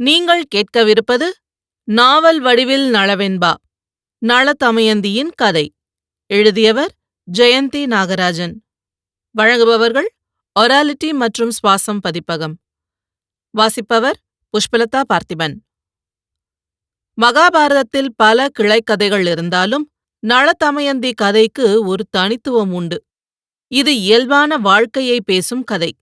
நீங்கள் கேட்கவிருப்பது நாவல் வடிவில் நளவெண்பா நளதமயந்தியின் கதை. எழுதியவர் ஜெயந்தி நாகராஜன். வழங்குபவர்கள் ஒராலிட்டி மற்றும் சுவாசம் பதிப்பகம். வாசிப்பவர் புஷ்பலதா பார்த்திபன். மகாபாரதத்தில் பல கிளைக்கதைகள் இருந்தாலும் நளதமயந்தி கதைக்கு ஒரு தனித்துவம் உண்டு. இது இயல்பான வாழ்க்கையை பேசும் கதை.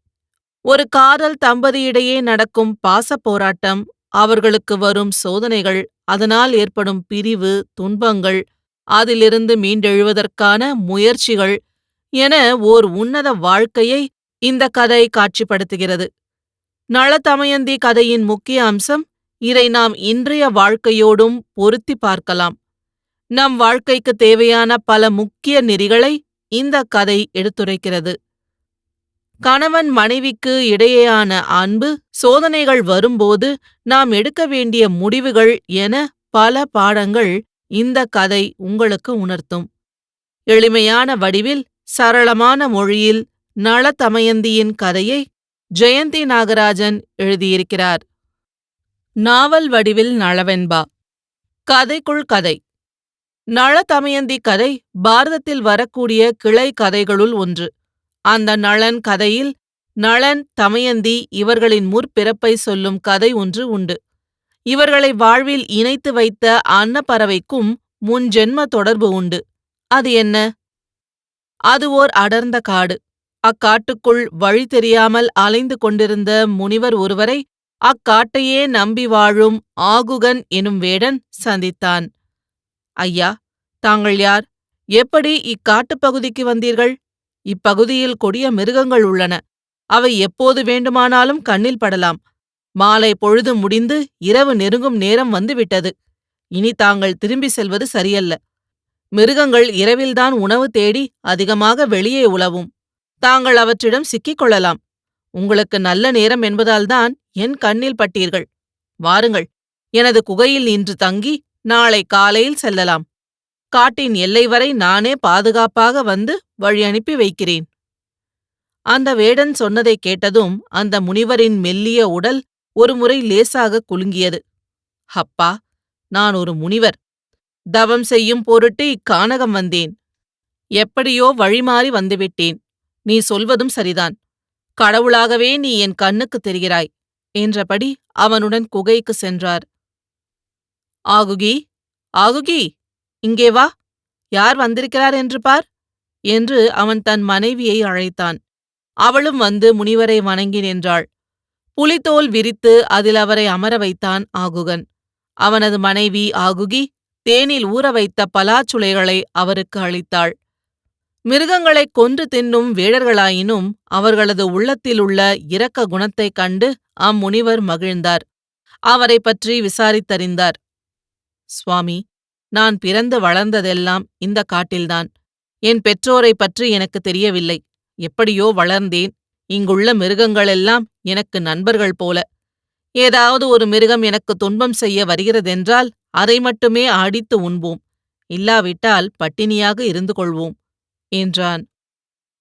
ஒரு காதல் தம்பதியிடையே நடக்கும் பாசப் போராட்டம் அவர்களுக்கு வரும் சோதனைகள் அதனால் ஏற்படும் பிரிவு துன்பங்கள் அதிலிருந்து மீண்டெழுவதற்கான முயற்சிகள் என ஓர் உன்னத வாழ்க்கையை இந்த கதை காட்சிப்படுத்துகிறது. நளதமயந்தி கதையின் முக்கிய அம்சம் இதை நாம் இன்றைய வாழ்க்கையோடும் பொருத்தி பார்க்கலாம். நம் வாழ்க்கைக்கு தேவையான பல முக்கிய நெறிகளை இந்த கதை எடுத்துரைக்கிறது. கணவன் மனைவிக்கு இடையேயான அன்பு சோதனைகள் வரும்போது நாம் எடுக்க வேண்டிய முடிவுகள் என பல பாடங்கள் இந்த கதை உங்களுக்கு உணர்த்தும். எளிமையான வடிவில் சரளமான மொழியில் நளதமயந்தியின் கதையை ஜெயந்தி நாகராஜன் எழுதியிருக்கிறார். நாவல் வடிவில் நளவென்பா. கதைக்குள் கதை. நளதமயந்தி கதை பாரதத்தில் வரக்கூடிய கிளை கதைகளுள் ஒன்று. அந்த நளன் கதையில் நளன் தமயந்தி இவர்களின் முற்பிறப்பை சொல்லும் கதை ஒன்று உண்டு. இவர்களை வாழ்வில் இணைத்து வைத்த அன்னப்பறவைக்கும் முன் ஜென்ம தொடர்பு உண்டு. அது என்ன? அது ஓர் அடர்ந்த காடு. அக்காட்டுக்குள் வழி தெரியாமல் அலைந்து கொண்டிருந்த முனிவர் ஒருவரை அக்காட்டையே நம்பி வாழும் ஆகுகன் எனும் வேடன் சந்தித்தான். ஐயா தாங்கள் யார்? எப்படி இக்காட்டுப் பகுதிக்கு வந்தீர்கள்? இப்பகுதியில் கொடிய மிருகங்கள் உள்ளன. அவை எப்போது வேண்டுமானாலும் கண்ணில் படலாம். மாலை பொழுது முடிந்து இரவு நெருங்கும் நேரம் வந்துவிட்டது. இனி தாங்கள் திரும்பி செல்வது சரியல்ல. மிருகங்கள் இரவில்தான் உணவு தேடி அதிகமாக வெளியே உலவும். தாங்கள் அவற்றிடம் சிக்கிக் கொள்ளலாம். உங்களுக்கு நல்ல நேரம் என்பதால்தான் என் கண்ணில் பட்டீர்கள். வாருங்கள். எனது குகையில் இன்று தங்கி நாளை காலையில் செல்லலாம். காட்டின் எல்லை வரை நானே பாதுகாப்பாக வந்து வழி அனுப்பி வைக்கிறேன். அந்த வேடன் சொன்னதைக் கேட்டதும் அந்த முனிவரின் மெல்லிய உடல் ஒருமுறை லேசாக குலுங்கியது. அப்பா நான் ஒரு முனிவர். தவம் செய்யும் பொருட்டு இக்கானகம் வந்தேன். எப்படியோ வழிமாறி வந்துவிட்டேன். நீ சொல்வதும் சரிதான். கடவுளாகவே நீ என் கண்ணுக்கு தெரிகிறாய் என்றபடி அவனுடன் குகைக்கு சென்றார். ஆகுகி ஆகுகி! இங்கே வா யார் வந்திருக்கிறார் என்று பார் என்று அவன் தன் மனைவியை அழைத்தான். அவளும் வந்து முனிவரை வணங்கி நின்றாள். புலித்தோல் விரித்து அதில் அவரை அமர வைத்தான் ஆகுகன். அவனது மனைவி ஆகுகி தேனில் ஊற வைத்த பலாச்சுளைகளை அவருக்கு அளித்தாள். மிருகங்களைக் கொன்று தின்னும் வேடர்களாயினும் அவர்களது உள்ளத்திலுள்ள இரக்க குணத்தைக் கண்டு அம்முனிவர் மகிழ்ந்தார். அவரை பற்றி விசாரித்தறிந்தார். சுவாமி நான் பிறந்து வளர்ந்ததெல்லாம் இந்த காட்டில்தான். என் பெற்றோரை பற்றி எனக்கு தெரியவில்லை. எப்படியோ வளர்ந்தேன். இங்குள்ள மிருகங்களெல்லாம் எனக்கு நண்பர்கள் போல. ஏதாவது ஒரு மிருகம் எனக்கு துன்பம் செய்ய வருகிறதென்றால் அதை மட்டுமே அடித்து உண்போம். இல்லாவிட்டால் பட்டினியாக இருந்து கொள்வோம் என்றான்.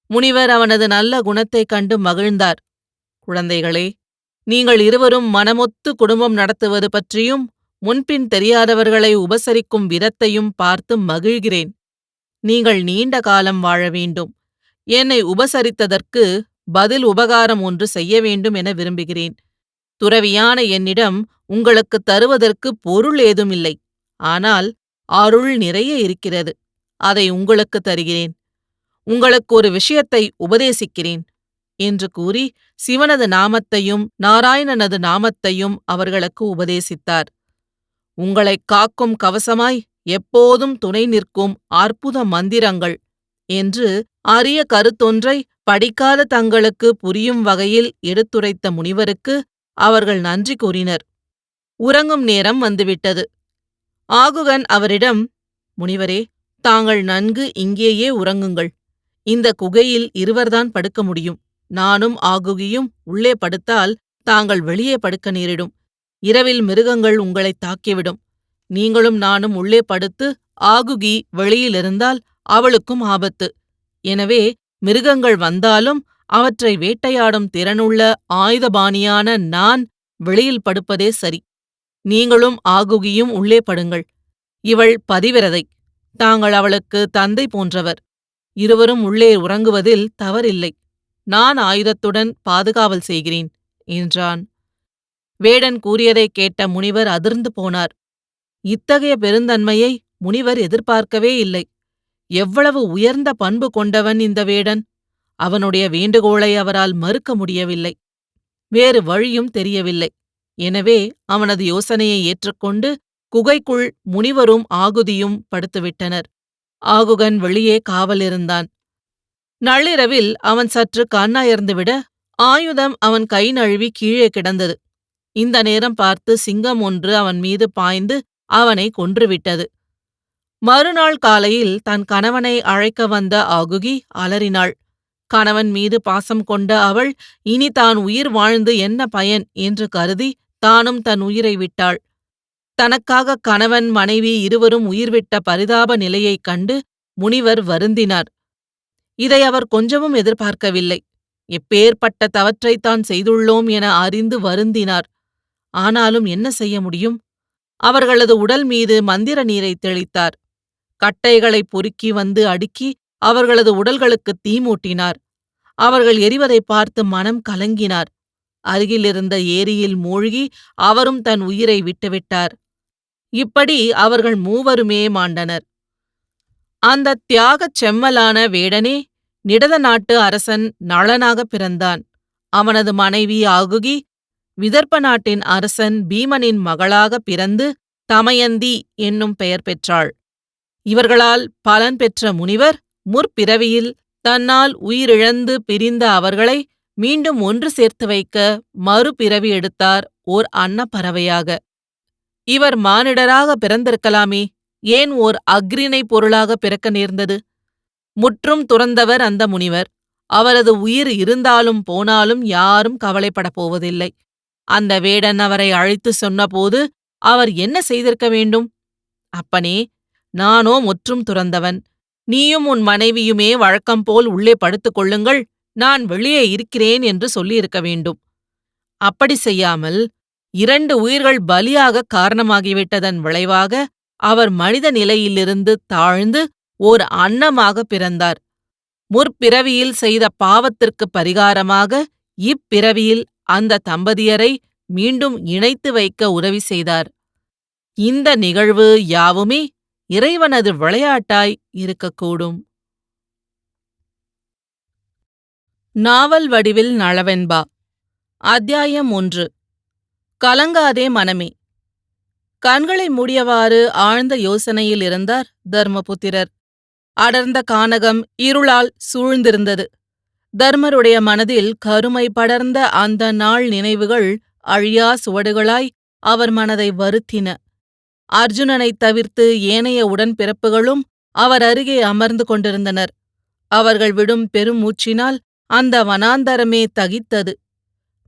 முனிவர் அவனது நல்ல குணத்தைக் கண்டு மகிழ்ந்தார். குழந்தைகளே நீங்கள் இருவரும் மனமொத்து குடும்பம் நடத்துவது பற்றியும் முன்பின் தெரியாதவர்களை உபசரிக்கும் விதத்தையும் பார்த்து மகிழ்கிறேன். நீங்கள் நீண்ட காலம் வாழ வேண்டும். என்னை உபசரித்ததற்கு பதில் உபகாரம் ஒன்று செய்ய வேண்டும் என விரும்புகிறேன். துறவியான என்னிடம் உங்களுக்கு தருவதற்கு பொருள் ஏதுமில்லை. ஆனால் அருள் நிறைய இருக்கிறது. அதை உங்களுக்கு தருகிறேன். உங்களுக்கு ஒரு விஷயத்தை உபதேசிக்கிறேன் என்று கூறி சிவனது நாமத்தையும் நாராயணனது நாமத்தையும் அவர்களுக்கு உபதேசித்தார். உங்களைக் காக்கும் கவசமாய் எப்போதும் துணை நிற்கும் அற்புத மந்திரங்கள் என்று அரிய கருத்தொன்றை படிக்காத தங்களுக்கு புரியும் வகையில் எடுத்துரைத்த முனிவருக்கு அவர்கள் நன்றி கூறினர். உறங்கும் நேரம் வந்துவிட்டது. ஆகுகன் அவரிடம் முனிவரே தாங்கள் நன்கு இங்கேயே உறங்குங்கள். இந்த குகையில் இருவர்தான் படுக்க முடியும். நானும் ஆகுகியும் உள்ளே படுத்தால் தாங்கள் வெளியே படுக்க நேரிடும். இரவில் மிருகங்கள் உங்களை தாக்கிவிடும். நீங்களும் நானும் உள்ளே படுத்து ஆகுகி வெளியிலிருந்தால் அவளுக்கும் ஆபத்து. எனவே மிருகங்கள் வந்தாலும் அவற்றை வேட்டையாடும் திறனுள்ள ஆயுதபாணியான நான் வெளியில் படுப்பதே சரி. நீங்களும் ஆகுகியும் உள்ளே படுங்கள். இவள் பதிவிரதை. தாங்கள் அவளுக்கு தந்தை போன்றவர். இருவரும் உள்ளே உறங்குவதில் தவறில்லை. நான் ஆயுதத்துடன் பாதுகாவல் செய்கிறேன் என்றான். வேடன் கூறியதைக் கேட்ட முனிவர் அதிர்ந்து போனார். இத்தகைய பெருந்தன்மையை முனிவர் எதிர்பார்க்கவே இல்லை. எவ்வளவு உயர்ந்த பண்பு கொண்டவன் இந்த வேடன். அவனுடைய வேண்டுகோளை அவரால் மறுக்க முடியவில்லை. வேறு வழியும் தெரியவில்லை. எனவே அவனது யோசனையை ஏற்றுக்கொண்டு குகைக்குள் முனிவரும் ஆகுதியும் படுத்துவிட்டனர். ஆகுகன் வெளியே காவலிருந்தான் நள்ளிரவில் அவன் சற்று கண்ணாயர்ந்துவிட ஆயுதம் அவன் கை நழுவி கீழே கிடந்தது. இந்த நேரம் பார்த்து சிங்கம் ஒன்று அவன் மீது பாய்ந்து அவனை கொன்றுவிட்டது. மறுநாள் காலையில் தன் கணவனை அழைக்க வந்த ஆகுகி அலறினாள். கணவன் மீது பாசம் கொண்ட அவள் இனி தான் உயிர் வாழ்ந்து என்ன பயன் என்று கருதி தானும் தன் உயிரை விட்டாள். தனக்காக கணவன் மனைவி இருவரும் உயிர்விட்ட பரிதாப நிலையைக் கண்டு முனிவர் வருந்தினார். இதை அவர் கொஞ்சமும் எதிர்பார்க்கவில்லை. எப்பேற்பட்ட தவற்றைத் தான் செய்துள்ளோம் என அறிந்து வருந்தினார். ஆனாலும் என்ன செய்ய முடியும்? அவர்களது உடல் மீது மந்திர நீரை தெளித்தார். கட்டைகளை பொறுக்கி வந்து அடுக்கி அவர்களது உடல்களுக்கு தீ மூட்டினார். அவர்கள் எரிவதை பார்த்து மனம் கலங்கினார். அருகிலிருந்த ஏரியில் மூழ்கி அவரும் தன் உயிரை விட்டுவிட்டார். இப்படி அவர்கள் மூவருமே மாண்டனர். அந்த தியாகச் செம்மலான வேடனே நிடத நாட்டு அரசன் நளனாகப் பிறந்தான். அவனது மனைவி ஆகுகி விதர்ப்ப நாட்டின் அரசன் பீமனின் மகளாக பிறந்து தமயந்தி என்னும் பெயர் பெற்றாள். இவர்களால் பலன் பெற்ற முனிவர் முற்பிறவியில் தன்னால் உயிரிழந்து பிரிந்த அவர்களை மீண்டும் ஒன்று சேர்த்து வைக்க மறுபிறவி எடுத்தார் ஓர் அன்னப்பறவையாக. இவர் மானிடராக பிறந்திருக்கலாமே ஏன் ஓர் அக்ரிணை பொருளாக பிறக்க நேர்ந்தது? முற்றும் துறந்தவர் அந்த முனிவர். அவரது உயிர் இருந்தாலும் போனாலும் யாரும் கவலைப்படப் போவதில்லை. அந்த வேடன் அவரை அழைத்து சொன்னபோது அவர் என்ன செய்திருக்க வேண்டும்? அப்பனே நானோ முற்றும் துறந்தவன். நீயும் உன் மனைவியுமே வழக்கம்போல் உள்ளே படுத்துக் கொள்ளுங்கள். நான் வெளியே இருக்கிறேன் என்று சொல்லியிருக்க வேண்டும். அப்படி செய்யாமல் இரண்டு உயிர்கள் பலியாக காரணமாகிவிட்டதன் விளைவாக அவர் மனித நிலையிலிருந்து தாழ்ந்து ஓர் அன்னமாக பிறந்தார். முற்பிறவியில் செய்த பாவத்திற்கு பரிகாரமாக இப்பிறவியில் அந்த தம்பதியரை மீண்டும் இணைத்து வைக்க உதவி செய்தார். இந்த நிகழ்வு யாவுமே இறைவனது விளையாட்டாய் இருக்கக்கூடும். நாவல் வடிவில் நளவென்பா அத்தியாயம் ஒன்று. கலங்காதே மனமே. கண்களை மூடியவாறு ஆழ்ந்த யோசனையில் இருந்தார் தர்மபுத்திரர். அடர்ந்த கானகம் இருளால் சூழ்ந்திருந்தது. தர்மருடைய மனதில் கருமை படர்ந்த அந்த நாள் நினைவுகள் அழியா சுவடுகளாய் அவர் மனதை வருத்தின. அர்ஜுனனைத் தவிர்த்து ஏனைய உடன்பிறப்புகளும் அவர் அருகே அமர்ந்து கொண்டிருந்தனர். அவர்கள் விடும் பெருமூச்சினால் அந்த வனாந்தரமே தகித்தது.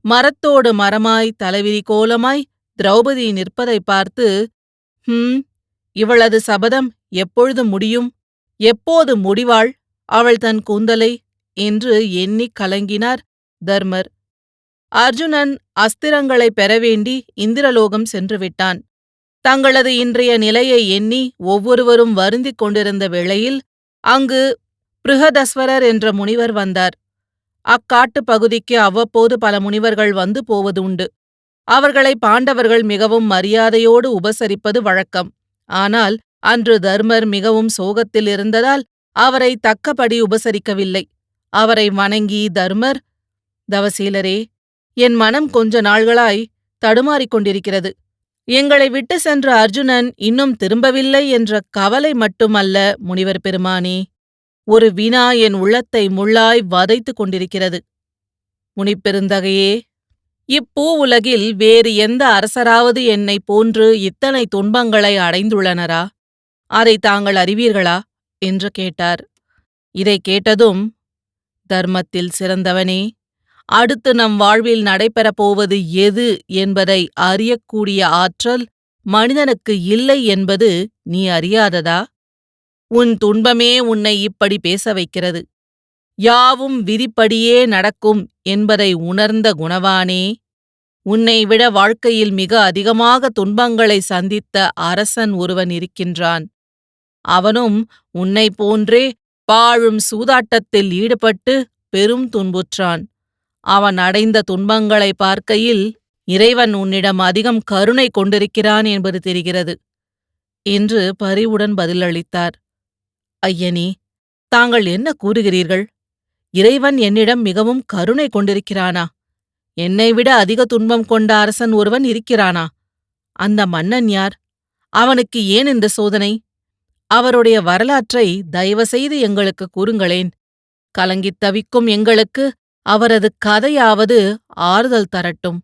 மரத்தோடு மரமாய் தலைவிரி கோலமாய் திரௌபதி நிற்பதை பார்த்து ஹும் இவளது சபதம் எப்பொழுது முடியும்? எப்போது முடிவாள்? அவள் தன் கூந்தலை என்று எண்ணிக் கலங்கினார் தர்மர். அர்ஜுனன் அஸ்திரங்களைப் பெறவேண்டி இந்திரலோகம் சென்றுவிட்டான் தங்களது இன்றைய நிலையை எண்ணி ஒவ்வொருவரும் வருந்திக் கொண்டிருந்த வேளையில் அங்கு பிருகதஸ்வரர் என்ற முனிவர் வந்தார். அக்காட்டுப் பகுதிக்கு அவ்வப்போது பல முனிவர்கள் வந்து போவது உண்டு. அவர்களை பாண்டவர்கள் மிகவும் மரியாதையோடு உபசரிப்பது வழக்கம். ஆனால் அன்று தர்மர் மிகவும் சோகத்தில் இருந்ததால் அவரை தக்கபடி உபசரிக்கவில்லை. அவரை வணங்கி தர்மர் தவசீலரே என் மனம் கொஞ்ச நாள்களாய் தடுமாறிக் கொண்டிருக்கிறது எங்களை விட்டு சென்ற அர்ஜுனன் இன்னும் திரும்பவில்லை என்ற கவலை மட்டுமல்ல முனிவர் பெருமானே. ஒரு வினா என் உள்ளத்தை முள்ளாய் வதைத்துக் கொண்டிருக்கிறது. முனிப்பெருந்தகையே இப்பூ உலகில் வேறு எந்த அரசராவது என்னைப் போன்று இத்தனை துன்பங்களை அடைந்துள்ளனரா? அதை தாங்கள் அறிவீர்களா? என்று கேட்டார். இதைக் கேட்டதும் தர்மத்தில் சிறந்தவனே. அடுத்து நம் வாழ்வில் நடைபெறப் போவது எது என்பதை அறியக்கூடிய ஆற்றல் மனிதனுக்கு இல்லை என்பது நீ அறியாததா? உன் துன்பமே உன்னை இப்படி பேச வைக்கிறது. யாவும் விதிப்படியே நடக்கும் என்பதை உணர்ந்த குணவானே. உன்னை விட வாழ்க்கையில் மிக அதிகமாக துன்பங்களை சந்தித்த அரசன் ஒருவன் இருக்கின்றான். அவனும் உன்னைப் போன்றே பாழும் சூதாட்டத்தில் ஈடுபட்டு பெரும் துன்புற்றான். அவன் அடைந்த துன்பங்களை பார்க்கையில் இறைவன் உன்னிடம் அதிகம் கருணை கொண்டிருக்கிறான் என்பது தெரிகிறது. என்று பரிவுடன் பதிலளித்தார். ஐயனி தாங்கள் என்ன கூறுகிறீர்கள்? இறைவன் என்னிடம் மிகவும் கருணை கொண்டிருக்கிறானா? என்னைவிட அதிக துன்பம் கொண்ட அரசன் ஒருவன் இருக்கிறானா? அந்த மன்னன் யார்? அவனுக்கு ஏன் இந்த சோதனை? அவருடைய வரலாற்றை தயவுசெய்து எங்களுக்கு கூறுங்களேன். கலங்கித் தவிக்கும் எங்களுக்கு அவரது கதையாவது ஆறுதல் தரட்டும்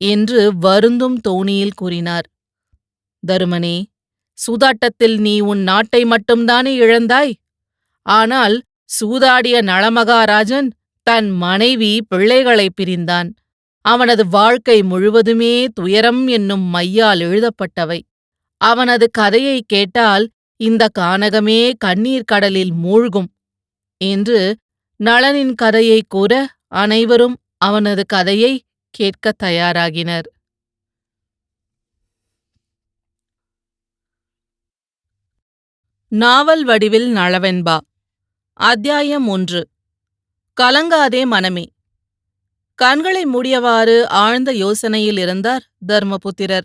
என்று வருந்தும் தோணியில் கூறினார். தருமனே சூதாட்டத்தில் நீ உன் நாட்டை மட்டும்தானே இழந்தாய்? ஆனால் சூதாடிய நளமகாராஜன் தன் மனைவி பிள்ளைகளை பிரிந்தான். அவனது வாழ்க்கை முழுவதுமே துயரம் என்னும் மையால் எழுதப்பட்டவை. அவனது கதையை கேட்டால் இந்த கானகமே கண்ணீர் கடலில் மூழ்கும் என்று நளனின் கதையை கூற அனைவரும் அவனது கதையை கேட்கத் தயாராகினர். நாவல் வடிவில் நளவென்பா அத்தியாயம் ஒன்று. கலங்காதே மனமே. கண்களை மூடியவாறு ஆழ்ந்த யோசனையில் இருந்தார் தர்மபுத்திரர்.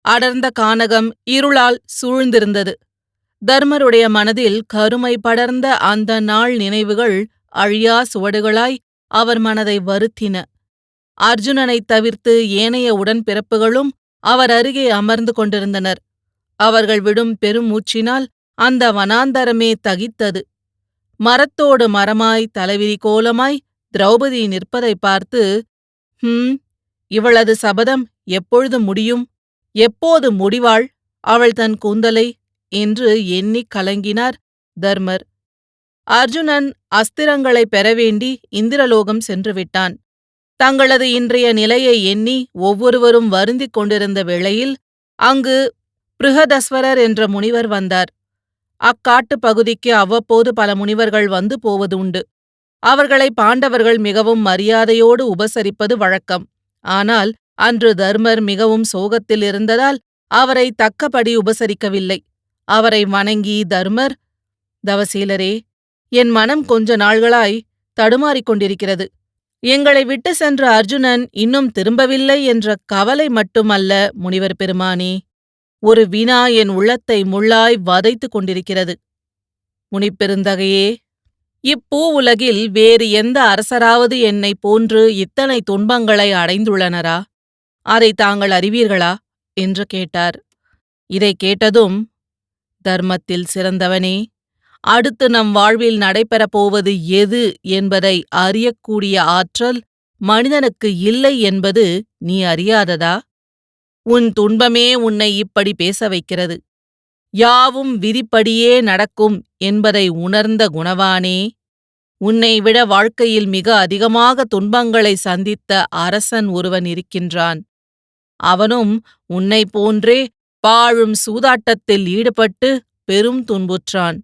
அடர்ந்த கானகம் இருளால் சூழ்ந்திருந்தது. தர்மருடைய மனதில் கருமை படர்ந்த அந்த நாள் நினைவுகள் அழியா சுவடுகளாய் அவர் மனதை வருத்தின. அர்ஜுனனைத் தவிர்த்து ஏனைய உடன்பிறப்புகளும் அவர் அருகே அமர்ந்து கொண்டிருந்தனர். அவர்கள் விடும் பெருமூச்சினால் அந்த வனாந்தரமே தகித்தது. மரத்தோடு மரமாய் தலைவிரி கோலமாய் திரௌபதி நிற்பதை பார்த்து ஹும் இவளது சபதம் எப்பொழுது முடியும்? எப்போது முடிவாள்? அவள் தன் கூந்தலை என்று எண்ணிக் கலங்கினார் தர்மர். அர்ஜுனன் அஸ்திரங்களை பெறவேண்டி இந்திரலோகம் சென்றுவிட்டான் தங்களது இன்றைய நிலையை எண்ணி ஒவ்வொருவரும் வருந்திக் கொண்டிருந்த வேளையில் அங்கு பிருகதஸ்வரர் என்ற முனிவர் வந்தார். அக்காட்டுப் பகுதிக்கு அவ்வப்போது பல முனிவர்கள் வந்து போவது உண்டு அவர்களை பாண்டவர்கள் மிகவும் மரியாதையோடு உபசரிப்பது வழக்கம். ஆனால் அன்று தர்மர் மிகவும் சோகத்தில் இருந்ததால் அவரை தக்கபடி உபசரிக்கவில்லை. அவரை வணங்கி தர்மர் தவசீலரே என் மனம் கொஞ்ச நாள்களாய் தடுமாறிக் கொண்டிருக்கிறது. எங்களை விட்டு சென்ற அர்ஜுனன் இன்னும் திரும்பவில்லை என்ற கவலை மட்டுமல்ல முனிவர் பெருமானே. ஒரு வினா என் உள்ளத்தை முள்ளாய் வதைத்துக் கொண்டிருக்கிறது. முனிப்பெருந்தகையே இப்பூ உலகில் வேறு எந்த அரசராவது என்னை போன்று இத்தனை துன்பங்களை அடைந்துள்ளனரா? அதை தாங்கள் அறிவீர்களா? என்று கேட்டார். இதை கேட்டதும் தர்மத்தில் சிறந்தவனே. அடுத்து நம் வாழ்வில் நடைபெறப் போவது எது என்பதை அறியக்கூடிய ஆற்றல் மனிதனுக்கு இல்லை என்பது நீ அறியாததா? உன் துன்பமே உன்னை இப்படி பேச வைக்கிறது. யாவும் விதிப்படியே நடக்கும் என்பதை உணர்ந்த குணவானே. உன்னை விட வாழ்க்கையில் மிக அதிகமாக துன்பங்களை சந்தித்த அரசன் ஒருவன் இருக்கின்றான். அவனும் உன்னைப் போன்றே பாழும் சூதாட்டத்தில் ஈடுபட்டு பெரும் துன்புற்றான்.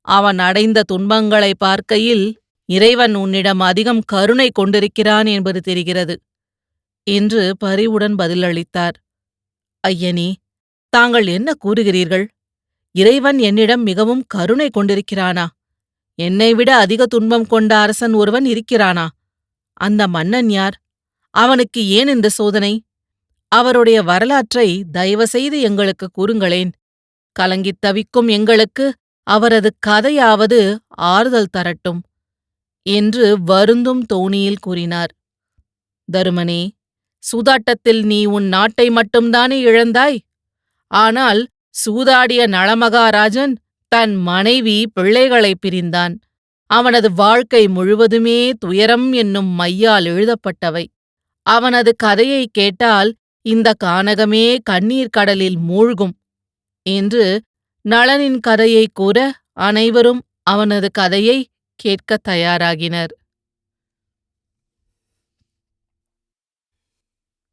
அவன் அடைந்த துன்பங்களை பார்க்கையில் இறைவன் உன்னிடம் அதிகம் கருணை கொண்டிருக்கிறான் என்பது தெரிகிறது. என்று பரிவுடன் பதிலளித்தார். ஐயனி தாங்கள் என்ன கூறுகிறீர்கள்? இறைவன் என்னிடம் மிகவும் கருணை கொண்டிருக்கிறானா? என்னைவிட அதிக துன்பம் கொண்ட அரசன் ஒருவன் இருக்கிறானா? அந்த மன்னன் யார்? அவனுக்கு ஏன் இந்த சோதனை? அவருடைய வரலாற்றை தயவுசெய்து எங்களுக்கு கூறுங்களேன். கலங்கித் தவிக்கும் எங்களுக்கு அவரது கதையாவது ஆறுதல் தரட்டும் என்று வருந்தும் தோணியில் கூறினார். தருமனே சூதாட்டத்தில் நீ உன் நாட்டை மட்டும்தானே இழந்தாய்? ஆனால் சூதாடிய நளமகாராஜன் தன் மனைவி பிள்ளைகளை பிரிந்தான். அவனது வாழ்க்கை முழுவதுமே துயரம் என்னும் மையால் எழுதப்பட்டவை. அவனது கதையை கேட்டால் இந்த கானகமே கண்ணீர் கடலில் மூழ்கும் என்று நளனின் கதையை கூற அனைவரும் அவனது கதையை கேட்கத் தயாராகினர்.